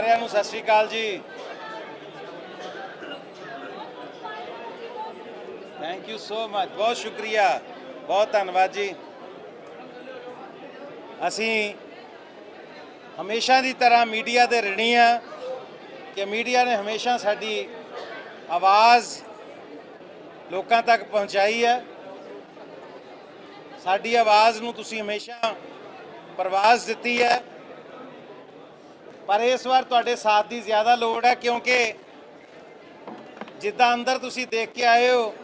ਸਾਰਿਆਂ ਨੂੰ ਸਤਿ ਸ਼੍ਰੀ ਅਕਾਲ ਜੀ। ਥੈਂਕ ਯੂ ਸੋ ਮਚ ਬਹੁਤ ਸ਼ੁਕਰੀਆ। ਬਹੁਤ ਧੰਨਵਾਦ ਜੀ। ਅਸੀਂ ਹਮੇਸ਼ਾ ਦੀ ਤਰ੍ਹਾਂ ਮੀਡੀਆ ਦੇ ਰਿਣੀ ਆ ਕਿ ਮੀਡੀਆ ਨੇ ਹਮੇਸ਼ਾ ਸਾਡੀ ਆਵਾਜ਼ ਲੋਕਾਂ ਤੱਕ ਪਹੁੰਚਾਈ ਹੈ ਸਾਡੀ ਆਵਾਜ਼ ਨੂੰ ਤੁਸੀਂ ਹਮੇਸ਼ਾ ਪ੍ਰਵਾਜ਼ ਦਿੱਤੀ ਹੈ ਪਰ ਇਸ ਵਾਰ ਤੁਹਾਡੇ ਸਾਥ ਦੀ ਜ਼ਿਆਦਾ ਲੋੜ ਹੈ ਕਿਉਂਕਿ ਜਿੱਦਾਂ ਅੰਦਰ ਤੁਸੀਂ ਦੇਖ ਕੇ ਆਏ ਹੋ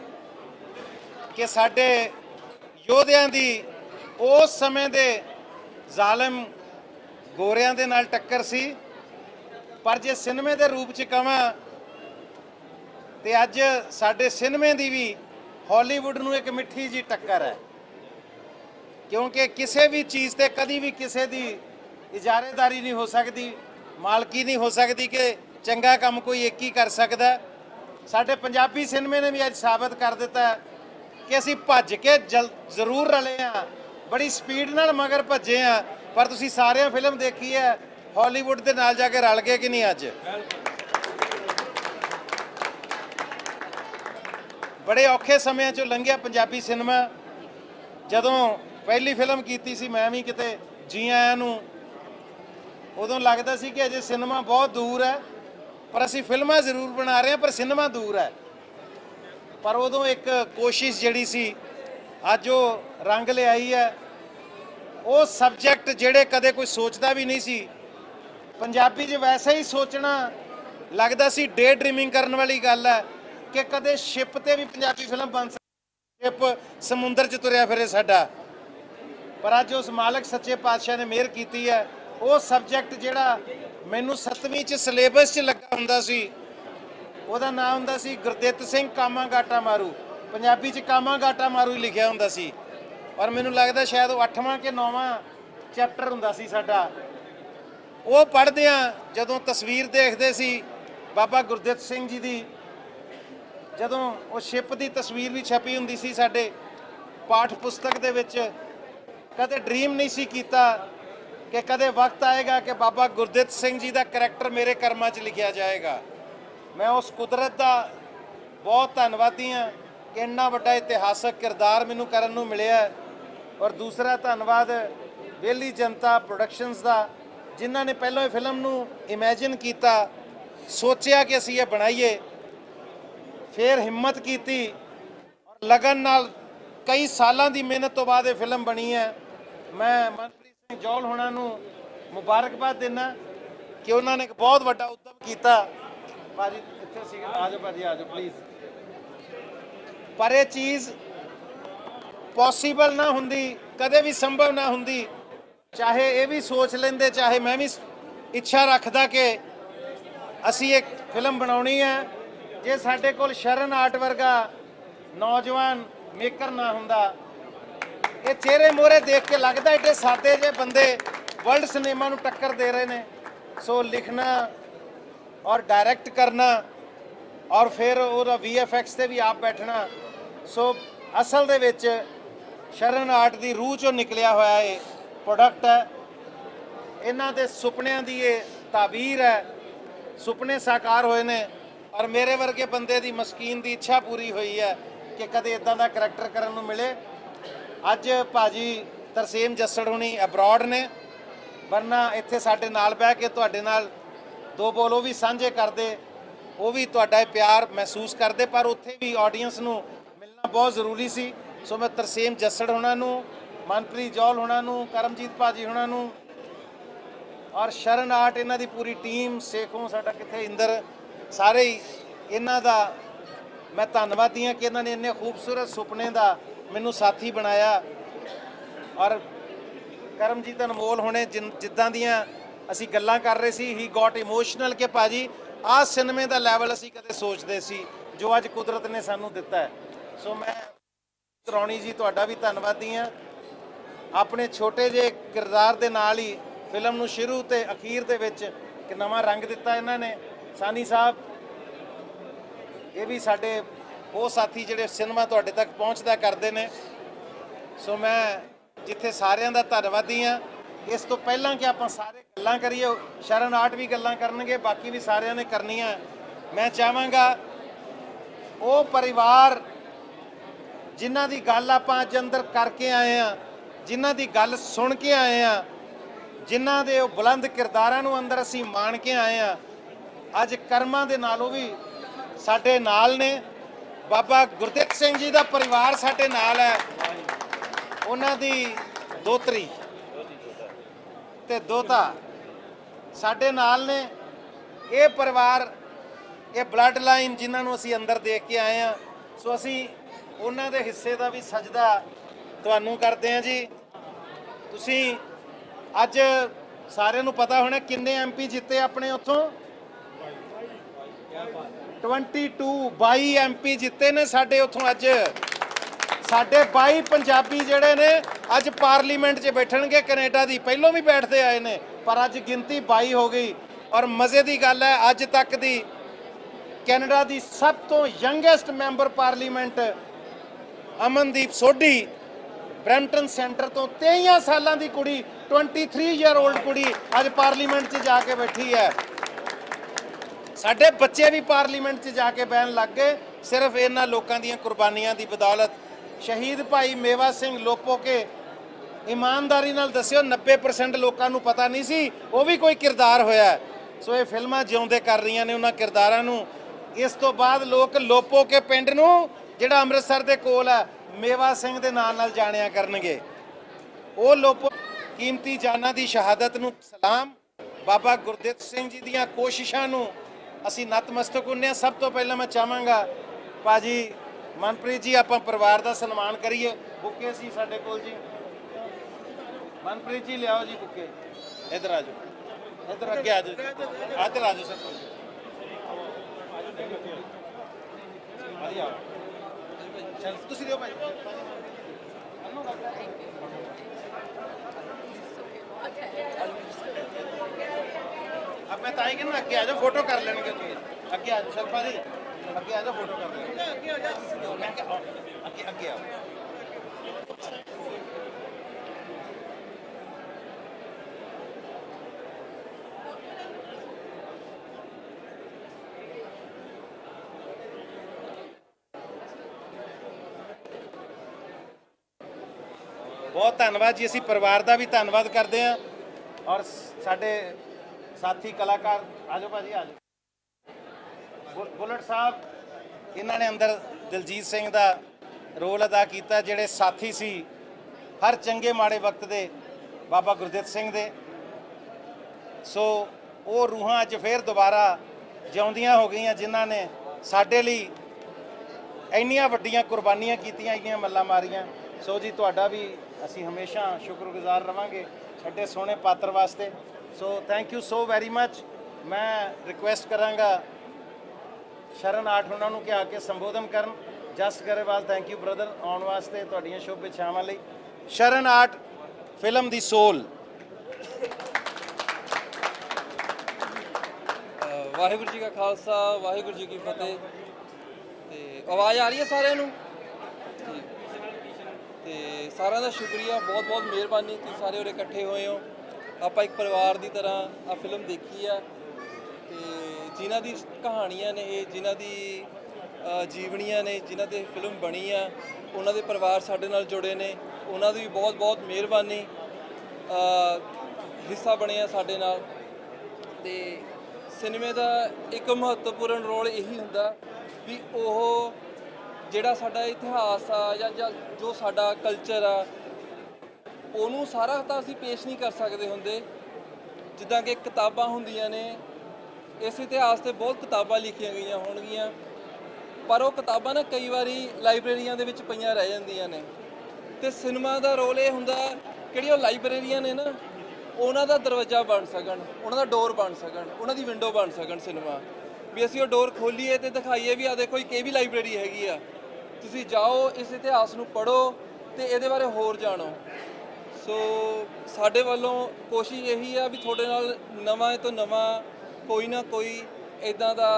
ਕਿ ਸਾਡੇ ਯੋਧਿਆਂ ਦੀ ਉਸ ਸਮੇਂ ਦੇ ਜ਼ਾਲਮ ਗੋਰਿਆਂ ਦੇ ਨਾਲ ਟੱਕਰ ਸੀ। ਪਰ ਜੇ ਸਿਨੇਮੇ ਦੇ ਰੂਪ ਚ ਕਵਾਂ ਤੇ ਅੱਜ ਸਾਡੇ ਸਿਨੇਮੇ ਦੀ ਵੀ ਹਾਲੀਵੁੱਡ ਨੂੰ ਇੱਕ ਮਿੱਠੀ ਜੀ ਟੱਕਰ ਹੈ। ਕਿਉਂਕਿ ਕਿਸੇ ਵੀ ਚੀਜ਼ ਤੇ ਕਦੀ ਵੀ ਕਿਸੇ ਦੀ ਇਜਾਰੇਦਾਰੀ ਨਹੀਂ ਹੋ ਸਕਦੀ। ਮਾਲਕੀ ਨਹੀਂ ਹੋ ਸਕਦੀ ਕਿ ਚੰਗਾ ਕੰਮ ਕੋਈ ਇੱਕ ਹੀ ਕਰ ਸਕਦਾ। ਸਾਡੇ ਪੰਜਾਬੀ ਸਿਨੇਮੇ ਨੇ ਵੀ ਅੱਜ ਸਾਬਤ ਕਰ ਦਿੱਤਾ ਕਿ ਅਸੀਂ ਭੱਜ ਕੇ ਜਲ- ਜ਼ਰੂਰ ਰਲੇ ਆ ਬੜੀ ਸਪੀਡ ਨਾਲ ਮਗਰ ਭੱਜੇ ਆ ਪਰ ਤੁਸੀਂ ਸਾਰਿਆਂ ਫਿਲਮ ਦੇਖੀ ਹੈ, ਹਾਲੀਵੁੱਡ ਦੇ ਨਾਲ ਜਾ ਕੇ ਰਲ ਗਏ ਕਿ ਨਹੀਂ ਅੱਜ? ਬੜੇ ਔਖੇ ਸਮਿਆਂ ਚੋਂ ਲੰਘਿਆ ਪੰਜਾਬੀ ਸਿਨੇਮਾ। ਜਦੋਂ ਪਹਿਲੀ ਫਿਲਮ ਕੀਤੀ ਸੀ, ਮੈਂ ਵੀ ਕਿਤੇ ਜੀ ਆਇਆਂ ਨੂੰ ਉਦੋਂ ਲੱਗਦਾ ਸੀ ਕਿ ਅਜੇ ਸਿਨੇਮਾ ਬਹੁਤ ਦੂਰ ਹੈ, ਪਰ ਅਸੀਂ ਫਿਲਮਾਂ ਜ਼ਰੂਰ ਬਣਾ ਰਹੇ ਹਾਂ, ਪਰ ਸਿਨੇਮਾ ਦੂਰ ਹੈ। ਪਰ ਉਦੋਂ ਇੱਕ ਕੋਸ਼ਿਸ਼ ਜਿਹੜੀ ਸੀ, ਅੱਜ ਉਹ ਰੰਗ ਲਿਆਈ ਹੈ। ਉਹ ਸਬਜੈਕਟ ਜਿਹੜੇ ਕਦੇ ਕੋਈ ਸੋਚਦਾ ਵੀ ਨਹੀਂ ਸੀ। ਪੰਜਾਬੀ 'ਚ ਵੈਸੇ ਹੀ ਸੋਚਣਾ ਲੱਗਦਾ ਸੀ ਡੇ ਡ੍ਰੀਮਿੰਗ ਕਰਨ ਵਾਲੀ ਗੱਲ ਹੈ ਕਿ ਕਦੇ ਸ਼ਿਪ ਤੇ ਵੀ ਪੰਜਾਬੀ ਫਿਲਮ ਬਣ ਸਕਦੀ ਸ਼ਿਪ ਸਮੁੰਦਰ 'ਚ ਤੁਰਿਆ ਫਿਰੇ ਸਾਡਾ। ਪਰ ਅੱਜ ਉਸ ਮਾਲਕ ਸੱਚੇ ਪਾਤਸ਼ਾਹ ਨੇ ਮਿਹਰ ਕੀਤੀ ਹੈ। ਉਹ ਸਬਜੈਕਟ ਜਿਹੜਾ ਮੈਨੂੰ 7ਵੀਂ 'ਚ ਸਿਲੇਬਸ 'ਚ ਲੱਗਾ ਹੁੰਦਾ ਸੀ, ਉਹਦਾ ਨਾਮ ਹੁੰਦਾ ਸੀ ਗੁਰਦਿੱਤ ਸਿੰਘ ਕਾਮਾ ਗਾਟਾ ਮਾਰੂ। ਪੰਜਾਬੀ 'ਚ ਕਾਮਾ ਗਾਟਾ ਮਾਰੂ ਹੀ ਲਿਖਿਆ ਹੁੰਦਾ ਸੀ। ਔਰ ਮੈਨੂੰ ਲੱਗਦਾ ਸ਼ਾਇਦ ਉਹ 8ਵਾਂ ਕਿ 9ਵਾਂ ਚੈਪਟਰ ਹੁੰਦਾ ਸੀ ਸਾਡਾ। ਉਹ ਪੜ੍ਹਦੇ ਆ ਜਦੋਂ ਤਸਵੀਰ ਦੇਖਦੇ ਸੀ ਬਾਬਾ ਗੁਰਦਿੱਤ ਸਿੰਘ ਜੀ ਦੀ, ਜਦੋਂ ਉਹ ਸ਼ਿਪ ਦੀ ਤਸਵੀਰ ਵੀ ਛਪੀ ਹੁੰਦੀ ਸੀ ਸਾਡੇ ਪਾਠ ਪੁਸਤਕ ਦੇ ਵਿੱਚ, ਕਦੇ ਡ੍ਰੀਮ ਨਹੀਂ ਸੀ ਕੀਤਾ। ਕਿ ਕਦੇ ਵਕਤ ਆਏਗਾ ਕਿ ਬਾਬਾ ਗੁਰਦਿੱਤ ਸਿੰਘ ਜੀ ਦਾ ਕੈਰੈਕਟਰ ਮੇਰੇ ਕਰਮਾਂ 'ਚ ਲਿਖਿਆ ਜਾਏਗਾ। ਮੈਂ ਉਸ ਕੁਦਰਤ ਦਾ ਬਹੁਤ ਧੰਨਵਾਦੀ ਹਾਂ ਕਿ ਇੰਨਾ ਵੱਡਾ ਇਤਿਹਾਸਕ ਕਿਰਦਾਰ ਮੈਨੂੰ ਕਰਨ ਨੂੰ ਮਿਲਿਆ ਔਰ ਦੂਸਰਾ ਧੰਨਵਾਦ ਵੇਲੀ ਜਨਤਾ ਪ੍ਰੋਡਕਸ਼ਨਸ ਦਾ, ਜਿਨ੍ਹਾਂ ਨੇ ਪਹਿਲਾਂ ਇਹ ਫਿਲਮ ਨੂੰ ਇਮੇਜਿਨ ਕੀਤਾ, ਸੋਚਿਆ ਕਿ ਅਸੀਂ ਇਹ ਬਣਾਈਏ। ਫਿਰ ਹਿੰਮਤ ਕੀਤੀ। ਔਰ ਲਗਨ ਨਾਲ ਕਈ ਸਾਲਾਂ ਦੀ ਮਿਹਨਤ ਤੋਂ ਬਾਅਦ ਇਹ ਫਿਲਮ ਬਣੀ ਹੈ। ਮੈਂ ਜੌਲ ਹੋਣਾ ਨੂੰ ਮੁਬਾਰਕਬਾਦ ਦਿੰਦਾ ਕਿ ਉਹਨਾਂ ਨੇ ਇੱਕ ਬਹੁਤ ਵੱਡਾ ਉਦਮ ਕੀਤਾ। ਭਾਜੀ ਕਿੱਥੇ ਸੀਗੇ, ਆ ਭਾਜੀ, ਆ ਪਲੀਜ਼ ਪਰ ਇਹ ਚੀਜ਼ ਪੋਸੀਬਲ ਨਾ ਹੁੰਦੀ, ਕਦੇ ਵੀ ਸੰਭਵ ਨਾ ਹੁੰਦੀ। ਚਾਹੇ ਇਹ ਵੀ ਸੋਚ ਲੈਂਦੇ, ਚਾਹੇ ਮੈਂ ਵੀ ਇੱਛਾ ਰੱਖਦਾ ਕਿ ਅਸੀਂ ਇੱਕ ਫਿਲਮ ਬਣਾਉਣੀ ਹੈ, ਜੇ ਸਾਡੇ ਕੋਲ ਸ਼ਰਨ ਆਰਟ ਵਰਗਾ ਨੌਜਵਾਨ ਮੇਕਰ ਨਾ ਹੁੰਦਾ ਇਹ ਚਿਹਰੇ ਮੋਰੇ ਦੇਖ ਕੇ ਲੱਗਦਾ ਏਡੇ ਸਾਦੇ ਜੇ ਬੰਦੇ ਵਰਲਡ ਸਿਨੇਮਾ ਨੂੰ ਟੱਕਰ ਦੇ ਰਹੇ ਨੇ। ਸੋ ਲਿਖਣਾ ਔਰ ਡਾਇਰੈਕਟ ਕਰਨਾ ਔਰ ਫਿਰ ਉਹਦਾ VFX ਤੇ ਵੀ ਆਪ ਬੈਠਣਾ। ਸੋ ਅਸਲ ਦੇ ਵਿੱਚ ਸ਼ਰਨ ਆਰਟ ਦੀ ਰੂਹ ਚੋਂ ਨਿਕਲਿਆ ਹੋਇਆ ਇਹ ਪ੍ਰੋਡਕਟ ਹੈ। ਇਹਨਾਂ ਦੇ ਸੁਪਨਿਆਂ ਦੀ ਇਹ ਤਾਬੀਰ ਹੈ। ਸੁਪਨੇ ਸਾਕਾਰ ਹੋਏ ਨੇ ਔਰ ਮੇਰੇ ਵਰਗੇ ਬੰਦੇ ਦੀ ਮਸਕੀਨ ਦੀ ਇੱਛਾ ਪੂਰੀ ਹੋਈ ਹੈ ਕਿ ਕਦੇ ਇਦਾਂ ਦਾ ਕਰੈਕਟਰ ਕਰਨ ਨੂੰ ਮਿਲੇ। ਅੱਜ ਭਾਜੀ ਤਰਸੇਮ ਜੱਸੜ ਹੁਣੀ ਅਬਰਾਡ ਨੇ, ਵਰਨਾ ਇੱਥੇ ਸਾਡੇ ਨਾਲ ਬਹਿ ਕੇ ਤੁਹਾਡੇ ਨਾਲ ਦੋ ਬੋਲ ਉਹ ਵੀ ਸਾਂਝੇ ਕਰਦੇ, ਉਹ ਵੀ ਤੁਹਾਡਾ ਇਹ ਪਿਆਰ ਮਹਿਸੂਸ ਕਰਦੇ, ਪਰ ਉੱਥੇ ਵੀ ਆਡੀਅנס ਨੂੰ ਮਿਲਣਾ ਬਹੁਤ ਜ਼ਰੂਰੀ ਸੀ। ਸੋ ਮੈਂ ਤਰਸੇਮ ਜੱਸੜ ਹੁਣਾਂ ਨੂੰ, ਮਨਪ੍ਰੀਤ ਜੌਲ ਹੁਣਾਂ ਨੂੰ, ਕਰਮਜੀਤ ਭਾਜੀ ਹੁਣਾਂ ਨੂੰ ਔਰ ਸ਼ਰਨ ਆਰਟ ਇਹਨਾਂ ਦੀ ਪੂਰੀ ਟੀਮ ਸੇਖੋਂ ਸਾਡਾ ਕਿੱਥੇ ਇੰਦਰ, ਸਾਰੇ ਹੀ ਇਹਨਾਂ ਦਾ ਮੈਂ ਧੰਨਵਾਦੀ ਹਾਂ ਕਿ ਇਹਨਾਂ ਨੇ ਇੰਨੇ ਖੂਬਸੂਰਤ ਸੁਪਨੇ ਦਾ ਮੈਨੂੰ ਸਾਥੀ ਬਣਾਇਆ ਔਰ ਕਰਮਜੀਤ ਅਨਮੋਲ ਹੁਣੇ ਜਿਨ- ਜਿੱਦਾਂ ਦੀਆਂ ਅਸੀਂ ਗੱਲਾਂ ਕਰ ਰਹੇ ਸੀ ਹੀ ਗਾਟ ਇਮੋਸ਼ਨਲ ਕਿ ਭਾਜੀ ਆਹ ਸਿਨੇਮੇ ਦਾ ਲੈਵਲ ਅਸੀਂ ਕਦੇ ਸੋਚਦੇ ਸੀ, ਜੋ ਅੱਜ ਕੁਦਰਤ ਨੇ ਸਾਨੂੰ ਦਿੱਤਾ ਹੈ। ਸੋ ਮੈਂ ਕਰੌਣੀ ਜੀ, ਤੁਹਾਡਾ ਵੀ ਧੰਨਵਾਦੀ ਹਾਂ। ਆਪਣੇ ਛੋਟੇ ਜਿਹੇ ਕਿਰਦਾਰ ਦੇ ਨਾਲ ਹੀ ਫਿਲਮ ਨੂੰ ਸ਼ੁਰੂ ਤੇ ਅਖੀਰ ਦੇ ਵਿੱਚ ਇੱਕ ਨਵਾਂ ਰੰਗ ਦਿੱਤਾ ਇਹਨਾਂ ਨੇ। ਸਾਨੀ ਸਾਹਿਬ, ਇਹ ਵੀ ਸਾਡੇ ਉਹ ਸਾਥੀ ਜਿਹੜੇ ਸਿਨੇਮਾ ਤੁਹਾਡੇ ਤੱਕ ਪਹੁੰਚਦਾ ਕਰਦੇ ਨੇ। ਸੋ ਮੈਂ ਜਿੱਥੇ ਸਾਰਿਆਂ ਦਾ ਧੰਨਵਾਦੀ ਹਾਂ। ਇਸ ਤੋਂ ਪਹਿਲਾਂ ਕਿ ਆਪਾਂ ਸਾਰੇ ਗੱਲਾਂ ਕਰੀਏ ਸ਼ਰਨ ਆਰਟ ਵੀ ਗੱਲਾਂ ਕਰਨਗੇ, ਬਾਕੀ ਵੀ ਸਾਰਿਆਂ ਨੇ ਕਰਨੀਆਂ। ਮੈਂ ਚਾਹਾਂਗਾ ਉਹ ਪਰਿਵਾਰ ਜਿਨ੍ਹਾਂ ਦੀ ਗੱਲ ਆਪਾਂ ਅੱਜ ਅੰਦਰ ਕਰਕੇ ਆਏ ਆ ਜਿਨ੍ਹਾਂ ਦੀ ਗੱਲ ਸੁਣ ਕੇ ਆਏ ਆ ਜਿਨ੍ਹਾਂ ਦੇ ਉਹ ਬੁਲੰਦ ਕਿਰਦਾਰਾਂ ਨੂੰ ਅੰਦਰ ਅਸੀਂ ਮਾਣ ਕੇ ਆਏ ਆ ਅੱਜ ਕਰਮਾਂ ਦੇ ਨਾਲ ਉਹ ਵੀ ਸਾਡੇ ਨਾਲ ਨੇ। ਬਾਬਾ ਗੁਰਦਿੱਤ ਸਿੰਘ ਜੀ ਦਾ ਪਰਿਵਾਰ ਸਾਡੇ ਨਾਲ ਹੈ। ਉਹਨਾਂ ਦੀ ਦੋਤਰੀ ਤੇ ਦੋਤਾ ਸਾਡੇ ਨਾਲ ਨੇ। ਇਹ ਪਰਿਵਾਰ, ਇਹ ਬਲੱਡ ਲਾਈਨ ਜਿਨ੍ਹਾਂ ਨੂੰ ਅਸੀਂ ਅੰਦਰ ਦੇਖ ਕੇ ਆਏ ਆ ਸੋ ਅਸੀਂ ਉਹਨਾਂ ਦੇ ਹਿੱਸੇ ਦਾ ਵੀ ਸਜਦਾ ਤੁਹਾਨੂੰ ਕਰਦੇ ਆ ਜੀ। ਤੁਸੀਂ ਅੱਜ ਸਾਰਿਆਂ ਨੂੰ ਪਤਾ ਹੋਣਾ ਕਿੰਨੇ ਐਮਪੀ ਜਿੱਤੇ ਆਪਣੇ ਉੱਥੋਂ? 22 22 ਐਮਪੀ ਜਿੱਤੇ ਨੇ ਸਾਡੇ ਉੱਥੋਂ ਅੱਜ। ਸਾਡੇ 22 ਪੰਜਾਬੀ ਜਿਹੜੇ ਨੇ ਅੱਜ ਪਾਰਲੀਮੈਂਟ 'ਚ ਬੈਠਣਗੇ ਕੈਨੇਡਾ ਦੀ। ਪਹਿਲੋਂ ਵੀ ਬੈਠਦੇ ਆਏ ਨੇ, ਪਰ ਅੱਜ ਗਿਣਤੀ 22 ਹੋ ਗਈ। ਔਰ ਮਜ਼ੇ ਦੀ ਗੱਲ ਹੈ, ਅੱਜ ਤੱਕ ਦੀ ਕੈਨੇਡਾ ਦੀ ਸਭ ਤੋਂ youngest member parliament Amandeep Sodhi, Brampton centre ਤੋਂ 23 ਸਾਲਾਂ ਦੀ ਕੁੜੀ 23 ਈਅਰ 올ਡ ਕੁੜੀ ਅੱਜ ਪਾਰਲੀਮੈਂਟ 'ਚ ਜਾ ਕੇ ਬੈਠੀ ਹੈ। ਸਾਡੇ ਬੱਚੇ ਵੀ ਪਾਰਲੀਮੈਂਟ 'ਚ ਜਾ ਕੇ ਬਹਿਣ ਲੱਗ ਗਏ। ਸਿਰਫ ਇਹਨਾਂ ਲੋਕਾਂ ਦੀਆਂ ਕੁਰਬਾਨੀਆਂ ਦੀ ਬਦੌਲਤ ਸ਼ਹੀਦ ਭਾਈ ਮੇਵਾ ਸਿੰਘ ਲੋਪੋਕੇ ਇਮਾਨਦਾਰੀ ਨਾਲ ਦੱਸਿਓ 90% ਲੋਕਾਂ ਨੂੰ ਪਤਾ ਨਹੀਂ ਸੀ, ਉਹ ਵੀ ਕੋਈ ਕਿਰਦਾਰ ਹੋਇਆ ਸੋ ਇਹ ਫਿਲਮਾਂ ਜਿਉਂਦੇ ਕਰ ਰਹੀਆਂ ਨੇ ਉਹਨਾਂ ਕਿਰਦਾਰਾਂ ਨੂੰ। ਇਸ ਤੋਂ ਬਾਅਦ ਲੋਕ ਲੋਪੋਕੇ ਪਿੰਡ ਨੂੰ, ਜਿਹੜਾ ਅੰਮ੍ਰਿਤਸਰ ਦੇ ਕੋਲ ਹੈ, ਮੇਵਾ ਸਿੰਘ ਦੇ ਨਾਂ ਨਾਲ ਜਾਣਿਆ ਕਰਨਗੇ। ਉਹ ਲੋਪੋ ਕੀਮਤੀ ਜਾਨਾਂ ਦੀ ਸ਼ਹਾਦਤ ਨੂੰ ਸਲਾਮ। ਬਾਬਾ ਗੁਰਦਿੱਤ ਸਿੰਘ ਜੀ ਦੀਆਂ ਕੋਸ਼ਿਸ਼ਾਂ ਨੂੰ ਅਸੀਂ ਨਤਮਸਤਕ ਹੁੰਨੇ ਹਾਂ। ਸਭ ਤੋਂ ਪਹਿਲਾਂ ਮੈਂ ਚਾਹਾਂਗਾ ਪਾਜੀ ਮਨਪ੍ਰੀਤ ਜੀ, ਆਪਾਂ ਪਰਿਵਾਰ ਦਾ ਸਨਮਾਨ ਕਰੀਏ। ਬੁੱਕੇ ਸੀ ਸਾਡੇ ਕੋਲ ਜੀ। ਮਨਪ੍ਰੀਤ ਜੀ, ਲਿਆਓ ਜੀ ਬੁੱਕੇ। ਇੱਧਰ ਆ ਜਾਓ। ਇੱਧਰ ਅੱਗੇ ਆ ਜਾਓ ਇੱਧਰ ਆ ਜਾਓ ਸਰ। ਵਧੀਆ ਚਲ, ਤੁਸੀਂ ਦਿਓ ਭਾਈ। ਮੈਂ ਤਾਂ ਕਹਿੰਦਾ ਅੱਗੇ ਆ ਜਾਓ ਫੋਟੋ ਕਰ ਲੈਣਗੇ ਅੱਗੇ ਆ ਜਾਓ ਸ਼ਰਪਾ ਜੀ। ਅੱਗੇ ਆ ਜਾਓ ਫੋਟੋ ਕਰ ਲੈਣਗੇ। ਅੱਗੇ ਆ ਜਾਓ ਮੈਂ ਕਿ ਅੱਗੇ ਅੱਗੇ ਆਓ। ਬਹੁਤ ਧੰਨਵਾਦ ਜੀ ਅਸੀਂ ਪਰਿਵਾਰ ਦਾ ਵੀ ਧੰਨਵਾਦ ਕਰਦੇ ਹਾਂ ਔਰ ਸਾਡੇ ਸਾਥੀ ਕਲਾਕਾਰ, ਆਜੋ ਭਾਜੀ, ਆਜੋ। ਬੁਲਟ ਸਾਹਿਬ, ਇਹਨਾਂ ਨੇ ਅੰਦਰ ਦਿਲਜੀਤ ਸਿੰਘ ਦਾ ਰੋਲ ਅਦਾ ਕੀਤਾ, ਜਿਹੜੇ ਸਾਥੀ ਸੀ ਹਰ ਚੰਗੇ ਮਾੜੇ ਵਕਤ ਦੇ ਬਾਬਾ ਗੁਰਦਿੱਤ ਸਿੰਘ ਦੇ। ਸੋ ਉਹ ਰੂਹਾਂ ਅੱਜ ਫੇਰ ਦੁਬਾਰਾ ਜਿਉਂਦੀਆਂ ਹੋ ਗਈਆਂ, ਜਿਨ੍ਹਾਂ ਨੇ ਸਾਡੇ ਲਈ ਇੰਨੀਆਂ ਵੱਡੀਆਂ ਕੁਰਬਾਨੀਆਂ ਕੀਤੀਆਂ, ਇੰਨੀਆਂ ਮੱਲਾਂ ਮਾਰੀਆਂ। ਸੋ ਜੀ, ਤੁਹਾਡਾ ਵੀ ਅਸੀਂ ਹਮੇਸ਼ਾ ਸ਼ੁਕਰਗੁਜ਼ਾਰ ਰਵਾਂਗੇ ਐਡੇ ਸੋਹਣੇ ਪਾਤਰ ਵਾਸਤੇ। So thank you so very much ਮੈਂ ਰਿਕੁਐਸਟ ਕਰਾਂਗਾ ਸ਼ਰਨ ਆਠ ਉਹਨਾਂ ਨੂੰ ਕਿ ਆ ਕੇ ਸੰਬੋਧਨ ਕਰਨ। Just Grewal thank you brother ਆਉਣ ਵਾਸਤੇ ਤੁਹਾਡੀਆਂ ਸ਼ੁਭ ਇੱਛਾਵਾਂ ਲਈ। ਸ਼ਰਨ ਆਠ ਫਿਲਮ ਦੀ ਸੋਲ। ਵਾਹਿਗੁਰੂ ਜੀ ਕਾ ਖਾਲਸਾ, ਵਾਹਿਗੁਰੂ ਜੀ ਕੀ ਫਤਿਹ। ਤੇ ਆਵਾਜ਼ ਆ ਰਹੀ ਹੈ ਸਾਰਿਆਂ ਨੂੰ? ਠੀਕ। ਤੇ ਸਾਰਿਆਂ ਦਾ ਸ਼ੁਕਰੀਆ ਬਹੁਤ ਬਹੁਤ ਮਿਹਰਬਾਨੀ, ਤੁਸੀਂ ਸਾਰੇ ਉਰੇ ਇਕੱਠੇ ਹੋਏ ਹੋ। ਆਪਾਂ ਇੱਕ ਪਰਿਵਾਰ ਦੀ ਤਰ੍ਹਾਂ ਆ ਫਿਲਮ ਦੇਖੀ ਆ ਤੇ ਜਿਨ੍ਹਾਂ ਦੀ ਕਹਾਣੀਆਂ ਨੇ, ਇਹ ਜਿਨ੍ਹਾਂ ਦੀ ਜੀਵਨੀਆਂ ਨੇ, ਜਿਨ੍ਹਾਂ ਤੇ ਫਿਲਮ ਬਣੀ ਆ, ਉਹਨਾਂ ਦੇ ਪਰਿਵਾਰ ਸਾਡੇ ਨਾਲ ਜੁੜੇ ਨੇ, ਉਹਨਾਂ ਦੀ ਵੀ ਬਹੁਤ ਬਹੁਤ ਮਿਹਰਬਾਨੀ ਹਿੱਸਾ ਬਣੇ ਆ ਸਾਡੇ ਨਾਲ। ਤੇ ਸਿਨੇਮੇ ਦਾ ਇੱਕ ਮਹੱਤਵਪੂਰਨ ਰੋਲ ਇਹੀ ਹੁੰਦਾ ਵੀ ਉਹ ਜਿਹੜਾ ਸਾਡਾ ਇਤਿਹਾਸ ਆ ਜਾਂ, ਜੋ ਸਾਡਾ ਕਲਚਰ ਆ ਉਹਨੂੰ ਸਾਰਾ ਤਾਂ ਅਸੀਂ ਪੇਸ਼ ਨਹੀਂ ਕਰ ਸਕਦੇ ਹੁੰਦੇ। ਜਿੱਦਾਂ ਕਿ ਕਿਤਾਬਾਂ ਹੁੰਦੀਆਂ ਨੇ, ਇਸ ਇਤਿਹਾਸ ਤੇ ਬਹੁਤ ਕਿਤਾਬਾਂ ਲਿਖੀਆਂ ਗਈਆਂ ਹੋਣਗੀਆਂ। ਪਰ ਉਹ ਕਿਤਾਬਾਂ ਨਾ ਕਈ ਵਾਰੀ ਲਾਇਬ੍ਰੇਰੀਆਂ ਦੇ ਵਿੱਚ ਪਈਆਂ ਰਹਿ ਜਾਂਦੀਆਂ ਨੇ। ਤੇ ਸਿਨੇਮਾ ਦਾ ਰੋਲ ਇਹ ਹੁੰਦਾ ਕਿਹੜੀ ਉਹ ਲਾਇਬ੍ਰੇਰੀਆਂ ਨੇ ਨਾ, ਉਹਨਾਂ ਦਾ ਦਰਵਾਜ਼ਾ ਬਣ ਸਕਣ, ਉਹਨਾਂ ਦਾ ਡੋਰ ਬਣ ਸਕਣ, ਉਹਨਾਂ ਦੀ ਵਿੰਡੋ ਬਣ ਸਕਣ ਸਿਨੇਮਾ। ਵੀ ਅਸੀਂ ਉਹ ਡੋਰ ਖੋਲੀਏ ਤੇ ਦਿਖਾਈਏ ਵੀ ਆ ਦੇਖੋ, ਇੱਕ ਇਹ ਵੀ ਲਾਇਬ੍ਰੇਰੀ ਹੈਗੀ ਆ। ਤੁਸੀਂ ਜਾਓ, ਇਸ ਇਤਿਹਾਸ ਨੂੰ ਪੜ੍ਹੋ ਤੇ ਇਹਦੇ ਬਾਰੇ ਹੋਰ ਜਾਣੋ। ਸੋ ਸਾਡੇ ਵੱਲੋਂ ਕੋਸ਼ਿਸ਼ ਇਹੀ ਆ ਵੀ ਤੁਹਾਡੇ ਨਾਲ ਨਵਾਂ ਤੋਂ ਨਵਾਂ ਕੋਈ ਨਾ ਕੋਈ ਇਦਾਂ ਦਾ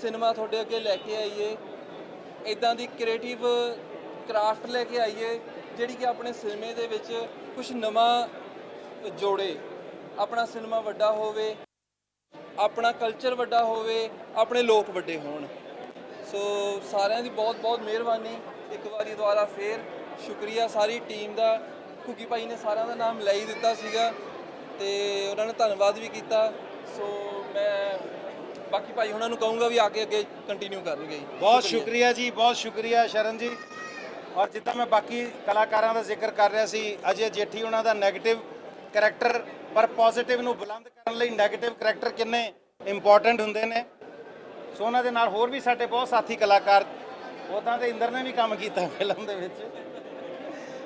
ਸਿਨੇਮਾ ਤੁਹਾਡੇ ਅੱਗੇ ਲੈ ਕੇ ਆਈਏ ਇਦਾਂ ਦੀ ਕ੍ਰੀਏਟਿਵ ਕਰਾਫਟ ਲੈ ਕੇ ਆਈਏ, ਜਿਹੜੀ ਕਿ ਆਪਣੇ ਸਿਨੇਮੇ ਦੇ ਵਿੱਚ ਕੁਝ ਨਵਾਂ ਜੋੜੇ, ਆਪਣਾ ਸਿਨੇਮਾ ਵੱਡਾ ਹੋਵੇ, ਆਪਣਾ ਕਲਚਰ ਵੱਡਾ ਹੋਵੇ, ਆਪਣੇ ਲੋਕ ਵੱਡੇ ਹੋਣ। ਸੋ ਸਾਰਿਆਂ ਦੀ ਬਹੁਤ ਬਹੁਤ ਮਿਹਰਬਾਨੀ। ਇੱਕ ਵਾਰੀ ਦੁਬਾਰਾ ਫੇਰ ਸ਼ੁਕਰੀਆ ਸਾਰੀ ਟੀਮ ਦਾ। ਕੁਕੀ ਭਾਈ ਨੇ ਸਾਰਿਆਂ ਦਾ ਨਾਮ ਲੈ ਹੀ ਦਿੱਤਾ ਸੀਗਾ ਤੇ ਉਹਨਾਂ ਨੇ ਧੰਨਵਾਦ ਵੀ ਕੀਤਾ। ਸੋ ਮੈਂ ਬਾਕੀ ਭਾਈ ਉਹਨਾਂ ਨੂੰ ਕਹੂੰਗਾ ਵੀ ਅੱਗੇ ਅੱਗੇ ਕੰਟੀਨਿਊ ਕਰਨਗੇ ਜੀ। ਬਹੁਤ ਸ਼ੁਕਰੀਆ। ਜੀ ਬਹੁਤ ਸ਼ੁਕਰੀਆ ਸ਼ਰਨ ਜੀ। ਔਰ ਜਿੱਦਾਂ ਮੈਂ ਬਾਕੀ ਕਲਾਕਾਰਾਂ ਦਾ ਜ਼ਿਕਰ ਕਰ ਰਿਹਾ ਸੀ ਅਜੇ ਜੇਠੀ ਉਹਨਾਂ ਦਾ 네ਗੇਟਿਵ ਕੈਰੈਕਟਰ ਪਰ ਪੋਜ਼ਿਟਿਵ ਨੂੰ ਬੁਲੰਦ ਕਰਨ ਲਈ 네ਗੇਟਿਵ ਕੈਰੈਕਟਰ ਕਿੰਨੇ ਇੰਪੋਰਟੈਂਟ ਹੁੰਦੇ ਨੇ। ਸੋ ਉਹਨਾਂ ਦੇ ਨਾਲ ਹੋਰ ਵੀ ਸਾਡੇ ਬਹੁਤ ਸਾਥੀ ਕਲਾਕਾਰ ਉਦਾਂ ਤੇ ਇੰਦਰ ਨੇ ਵੀ ਕੰਮ ਕੀਤਾ ਫਿਲਮ ਦੇ ਵਿੱਚ।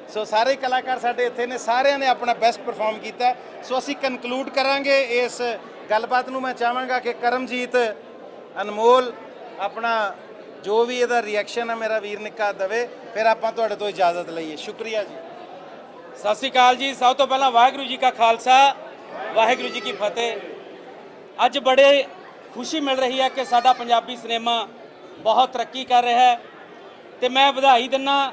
ਸੋ ਸਾਰੇ ਕਲਾਕਾਰ ਸਾਡੇ ਇੱਥੇ ਨੇ, ਸਾਰਿਆਂ ਨੇ ਆਪਣਾ ਬੈਸਟ ਪਰਫਾਰਮ ਕੀਤਾ। ਸੋ ਅਸੀਂ ਕਨਕਲੂਡ ਕਰਾਂਗੇ ਇਸ ਗੱਲਬਾਤ ਨੂੰ। ਮੈਂ ਚਾਹਾਂਗਾ ਕਿ ਕਰਮਜੀਤ, ਅਨਮੋਲ, ਆਪਣਾ ਜੋ ਵੀ ਇਹਦਾ ਰਿਐਕਸ਼ਨ ਹੈ ਮੇਰਾ ਵੀਰ ਨਿੱਕਾ ਦਵੇ, ਫਿਰ ਆਪਾਂ ਤੁਹਾਡੇ ਤੋਂ ਇਜਾਜ਼ਤ ਲਈਏ। ਸ਼ੁਕਰੀਆ ਜੀ। ਸਤਿ ਸ੍ਰੀ ਅਕਾਲ ਜੀ। ਸਭ ਤੋਂ ਪਹਿਲਾਂ ਵਾਹਿਗੁਰੂ ਜੀ ਕਾ ਖਾਲਸਾ, ਵਾਹਿਗੁਰੂ ਜੀ ਕੀ ਫਤਿਹ। ਅੱਜ ਬੜੇ ਖੁਸ਼ੀ ਮਿਲ ਰਹੀ ਹੈ ਕਿ ਸਾਡਾ ਪੰਜਾਬੀ ਸਿਨੇਮਾ ਬਹੁਤ ਤਰੱਕੀ ਕਰ ਰਿਹਾ ਹੈ। ਤੇ ਮੈਂ ਵਧਾਈ ਦਿੰਨਾ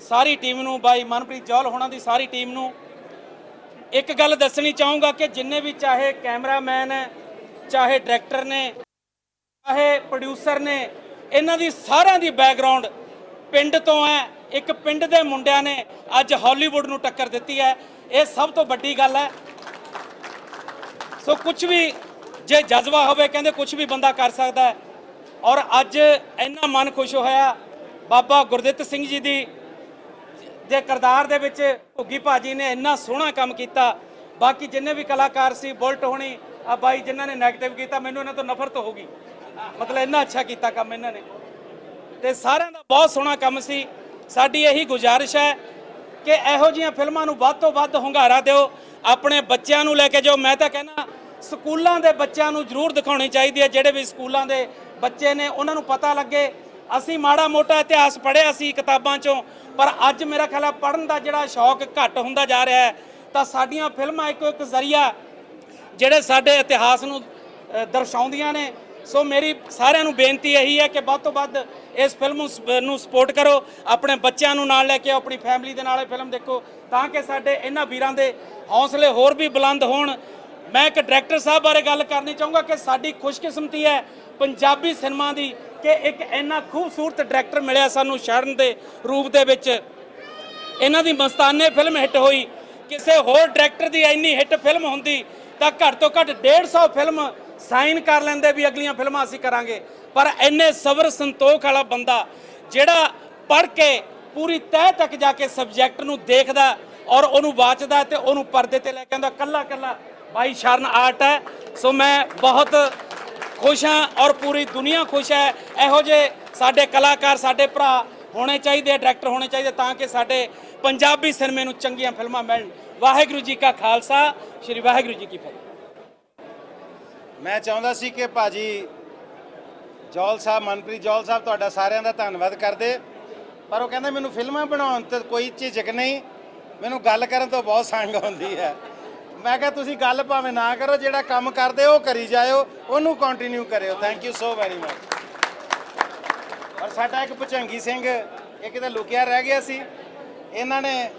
ਸਾਰੀ ਟੀਮ ਨੂੰ, ਬਾਈ ਮਨਪ੍ਰੀਤ ਜੌਲ ਹੋਣਾ ਦੀ ਸਾਰੀ ਟੀਮ ਨੂੰ ਇੱਕ ਗੱਲ ਦੱਸਣੀ ਚਾਹੂੰਗਾ ਕਿ ਜਿੰਨੇ ਵੀ ਚਾਹੇ ਕੈਮਰਾਮੈਨ ਹੈ ਚਾਹੇ ਡਾਇਰੈਕਟਰ ਨੇ, ਚਾਹੇ ਪ੍ਰੋਡਿਊਸਰ ਨੇ, ਇਹਨਾਂ ਦੀ ਸਾਰਿਆਂ ਦੀ ਬੈਕਗ੍ਰਾਉਂਡ ਪਿੰਡ ਤੋਂ ਹੈ। ਇੱਕ ਪਿੰਡ ਦੇ ਮੁੰਡਿਆਂ ਨੇ ਅੱਜ ਹਾਲੀਵੁੱਡ ਨੂੰ ਟੱਕਰ ਦਿੱਤੀ ਹੈ। ਇਹ ਸਭ ਤੋਂ ਵੱਡੀ ਗੱਲ ਹੈ। ਸੋ ਕੁਝ ਵੀ ਜੇ ਜਜ਼ਬਾ ਹੋਵੇ, ਕਹਿੰਦੇ ਕੁਝ ਵੀ ਬੰਦਾ ਕਰ ਸਕਦਾ ਹੈ। ਔਰ ਅੱਜ ਇੰਨਾ ਮਨ ਖੁਸ਼ ਹੋਇਆ। ਬਾਬਾ ਗੁਰਦਿੱਤ ਸਿੰਘ ਜੀ ਦੀ ਜੇ ਕਰਦਾਰ ਦੇ ਵਿੱਚ ਭੁੱਗੀ ਭਾਜੀ ਨੇ ਇੰਨਾ ਸੋਹਣਾ ਕੰਮ ਕੀਤਾ, ਬਾਕੀ ਜਿੰਨੇ ਵੀ ਕਲਾਕਾਰ ਸੀ, ਬੁਲਟ ਹੋਣੀ, ਆ ਬਾਈ ਜਿਨ੍ਹਾਂ ਨੇ 네ਗੇਟਿਵ ਕੀਤਾ, ਮੈਨੂੰ ਇਹਨਾਂ ਤੋਂ ਨਫ਼ਰਤ ਹੋ ਗਈ। ਮਤਲਬ ਇੰਨਾ ਅੱਛਾ ਕੀਤਾ ਕੰਮ ਇਹਨਾਂ ਨੇ। ਤੇ ਸਾਰਿਆਂ ਦਾ ਬਹੁਤ ਸੋਹਣਾ ਕੰਮ ਸੀ। ਸਾਡੀ ਇਹੀ ਗੁਜ਼ਾਰਿਸ਼ ਹੈ ਕਿ ਇਹੋ ਜਿਹੀਆਂ ਫਿਲਮਾਂ ਨੂੰ ਵੱਧ ਤੋਂ ਵੱਧ ਹੁੰਗਾਰਾ ਦਿਓ। ਆਪਣੇ ਬੱਚਿਆਂ ਨੂੰ ਲੈ ਕੇ ਜਾਓ। ਮੈਂ ਤਾਂ ਕਹਿੰਦਾ, ਸਕੂਲਾਂ ਦੇ ਬੱਚਿਆਂ ਨੂੰ ਜ਼ਰੂਰ ਦਿਖਾਉਣੀ ਚਾਹੀਦੀ ਹੈ। ਜਿਹੜੇ ਵੀ ਸਕੂਲਾਂ ਦੇ ਬੱਚੇ ਨੇ, ਉਹਨਾਂ ਨੂੰ ਪਤਾ ਲੱਗੇ ਅਸੀਂ ਮਾੜਾ ਮੋਟਾ ਇਤਿਹਾਸ ਪੜ੍ਹਿਆ ਸੀ ਕਿਤਾਬਾਂ 'ਚੋਂ, ਪਰ ਅੱਜ ਮੇਰਾ ਖਿਆਲ ਹੈ ਪੜ੍ਹਨ ਦਾ ਜਿਹੜਾ ਸ਼ੌਕ ਘੱਟ ਹੁੰਦਾ ਜਾ ਰਿਹਾ ਹੈ, ਤਾਂ ਸਾਡੀਆਂ ਫਿਲਮਾਂ ਇੱਕੋ ਇੱਕ ਜ਼ਰੀਆ ਜਿਹੜੇ ਸਾਡੇ ਇਤਿਹਾਸ ਨੂੰ ਦਰਸਾਉਂਦੀਆਂ ਨੇ। ਸੋ ਮੇਰੀ ਸਾਰਿਆਂ ਨੂੰ ਬੇਨਤੀ ਇਹੀ ਹੈ ਕਿ ਵੱਧ ਤੋਂ ਵੱਧ ਇਸ ਫਿਲਮ ਨੂੰ ਸ- ਨੂੰ ਸਪੋਰਟ ਕਰੋ, ਆਪਣੇ ਬੱਚਿਆਂ ਨੂੰ ਨਾਲ ਲੈ ਕੇ ਆਪਣੀ ਫੈਮਿਲੀ ਦੇ ਨਾਲ ਇਹ ਫਿਲਮ ਦੇਖੋ, ਤਾਂ ਕਿ ਸਾਡੇ ਇਹਨਾਂ ਵੀਰਾਂ ਦੇ ਹੌਸਲੇ ਹੋਰ ਵੀ ਬੁਲੰਦ ਹੋਣ। ਮੈਂ ਇੱਕ ਡਾਇਰੈਕਟਰ ਸਾਹਿਬ ਬਾਰੇ ਗੱਲ ਕਰਨੀ ਚਾਹੂੰਗਾ ਕਿ ਸਾਡੀ ਖੁਸ਼ਕਿਸਮਤੀ ਹੈ ਪੰਜਾਬੀ ਸਿਨੇਮਾ ਦੀ ਕਿ ਇੱਕ ਇੰਨਾ ਖੂਬਸੂਰਤ ਡਾਇਰੈਕਟਰ ਮਿਲਿਆ ਸਾਨੂੰ ਸ਼ਰਨ ਦੇ ਰੂਪ ਦੇ ਵਿੱਚ। ਇਹਨਾਂ ਦੀ ਮਸਤਾਨੇ ਫਿਲਮ ਹਿੱਟ ਹੋਈ। ਕਿਸੇ ਹੋਰ ਡਾਇਰੈਕਟਰ ਦੀ ਇੰਨੀ ਹਿੱਟ ਫਿਲਮ ਹੁੰਦੀ ਤਾਂ ਘੱਟ ਤੋਂ ਘੱਟ 150 ਫਿਲਮ ਸਾਈਨ ਕਰ ਲੈਂਦੇ ਵੀ ਅਗਲੀਆਂ ਫਿਲਮਾਂ ਅਸੀਂ ਕਰਾਂਗੇ। ਪਰ ਇੰਨੇ ਸਬਰ ਸੰਤੋਖ ਵਾਲਾ ਬੰਦਾ ਜਿਹੜਾ ਪੜ੍ਹ ਕੇ ਪੂਰੀ ਤਹਿ ਤੱਕ ਜਾ ਕੇ ਸਬਜੈਕਟ ਨੂੰ ਦੇਖਦਾ ਔਰ ਉਹਨੂੰ ਵਾਚਦਾ ਤੇ ਉਹਨੂੰ ਪਰਦੇ ਤੇ ਲੈ ਕੇ ਆਉਂਦਾ ਕੱਲਾ ਕੱਲਾ ਬਾਈ ਸ਼ਰਨ ਆਰਟ ਹੈ। ਸੋ ਮੈਂ ਬਹੁਤ ਖੁਸ਼ ਹਾਂ ਔਰ ਪੂਰੀ ਦੁਨੀਆ ਖੁਸ਼ ਹੈ। ਇਹੋ ਜਿਹੇ ਸਾਡੇ ਕਲਾਕਾਰ, ਸਾਡੇ ਭਰਾ ਹੋਣੇ ਚਾਹੀਦੇ, ਡਾਇਰੈਕਟਰ ਹੋਣੇ ਚਾਹੀਦੇ ਤਾਂ ਕਿ ਸਾਡੇ ਪੰਜਾਬੀ ਸਿਨੇਮੇ ਨੂੰ ਚੰਗੀਆਂ ਫਿਲਮਾਂ ਮਿਲਣ। ਵਾਹਿਗੁਰੂ ਜੀ ਕਾ ਖਾਲਸਾ, ਸ੍ਰੀ ਵਾਹਿਗੁਰੂ ਜੀ ਕੀ ਫਤਿਹ। ਮੈਂ ਚਾਹੁੰਦਾ ਸੀ ਕਿ ਭਾਜੀ ਜੌਲ ਸਾਹਿਬ, ਮਨਪ੍ਰੀਤ ਜੌਲ ਸਾਹਿਬ ਤੁਹਾਡਾ ਸਾਰਿਆਂ ਦਾ ਧੰਨਵਾਦ ਕਰਦੇ। ਪਰ ਉਹ ਕਹਿੰਦਾ ਮੈਨੂੰ ਫਿਲਮਾਂ ਬਣਾਉਣ ਤੇ ਕੋਈ ਝਿਜਕ ਨਹੀਂ। ਮੈਨੂੰ ਗੱਲ ਕਰਨ ਤੋਂ ਬਹੁਤ ਸੰਗ ਆਉਂਦੀ ਹੈ। ਮੈਂ ਕਿਹਾ ਤੁਸੀਂ ਗੱਲ ਭਾਵੇਂ ਨਾ ਕਰੋ, ਜਿਹੜਾ ਕੰਮ ਕਰਦੇ ਉਹ ਕਰੀ ਜਾਇਓ, ਉਹਨੂੰ ਕੰਟੀਨਿਊ ਕਰਿਓ। Thank you so very much ਔਰ ਸਾਡਾ ਇੱਕ ਭੁਚੰਗੀ ਸਿੰਘ, ਇਹ ਕਿਤੇ ਲੁਕਿਆ ਰਹਿ ਗਿਆ ਸੀ। ਇਹਨਾਂ ਨੇ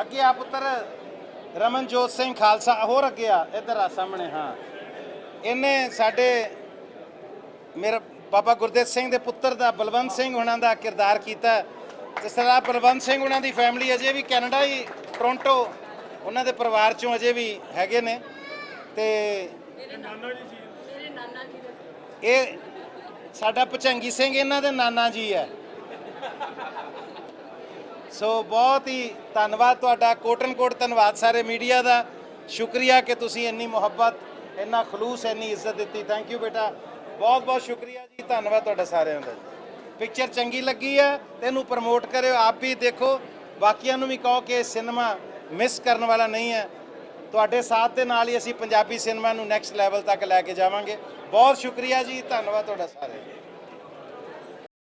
ਅੱਗੇ ਆ ਪੁੱਤਰ ਰਮਨਜੋਤ ਸਿੰਘ ਖਾਲਸਾ, ਹੋਰ ਅੱਗੇ ਆ, ਇੱਧਰ ਆ ਸਾਹਮਣੇ, ਹਾਂ। ਇਹਨੇ ਸਾਡੇ ਮੇਰਾ ਬਾਬਾ ਗੁਰਦੇਵ ਸਿੰਘ ਦੇ ਪੁੱਤਰ ਦਾ ਬਲਵੰਤ ਸਿੰਘ ਉਹਨਾਂ ਦਾ ਕਿਰਦਾਰ ਕੀਤਾ। ਤੇ ਸਰਦਾਰ ਬਲਵੰਤ ਸਿੰਘ ਉਹਨਾਂ ਦੀ ਫੈਮਿਲੀ ਅਜੇ ਵੀ ਕੈਨੇਡਾ ਹੀ ਟੋਰਾਂਟੋ ਉਹਨਾਂ ਦੇ ਪਰਿਵਾਰ ਚੋਂ ਅਜੇ ਵੀ ਹੈਗੇ ਨੇ ਤੇ ਇਹ ਸਾਡਾ ਭਚੰਗੀ ਸਿੰਘ ਇਹਨਾਂ ਦੇ ਨਾਨਾ ਜੀ ਹੈ। ਸੋ ਬਹੁਤ ਹੀ ਧੰਨਵਾਦ ਤੁਹਾਡਾ ਕੋਟਨ ਕੋਟ ਧੰਨਵਾਦ ਸਾਰੇ ਮੀਡੀਆ ਦਾ। ਸ਼ੁਕਰੀਆ ਕਿ ਤੁਸੀਂ ਇੰਨੀ ਮੁਹੱਬਤ ਇੰਨਾ ਖਲੂਸ ਇੰਨੀ ਇੱਜ਼ਤ ਦਿੱਤੀ। ਥੈਂਕ ਯੂ ਬੇਟਾ। ਬਹੁਤ ਬਹੁਤ ਸ਼ੁਕਰੀਆ ਜੀ। ਧੰਨਵਾਦ ਤੁਹਾਡਾ ਸਾਰਿਆਂ ਦਾ ਪਿਕਚਰ ਚੰਗੀ ਲੱਗੀ ਹੈ ਤੇ ਇਹਨੂੰ ਪ੍ਰਮੋਟ ਕਰਿਓ। ਆਪ ਵੀ ਦੇਖੋ। ਬਾਕੀਆਂ ਨੂੰ ਵੀ ਕਹੋ ਕਿ ਸਿਨੇਮਾ ਮਿਸ ਕਰਨ ਵਾਲਾ ਨਹੀਂ ਹੈ। ਤੁਹਾਡੇ ਸਾਥ ਦੇ ਨਾਲ ਹੀ ਅਸੀਂ ਪੰਜਾਬੀ ਸਿਨੇਮਾ ਨੂੰ ਨੈਕਸਟ ਲੈਵਲ ਤੱਕ ਲੈ ਕੇ ਜਾਵਾਂਗੇ। ਬਹੁਤ ਸ਼ੁਕਰੀਆ ਜੀ, ਧੰਨਵਾਦ ਤੁਹਾਡਾ ਸਾਰੇ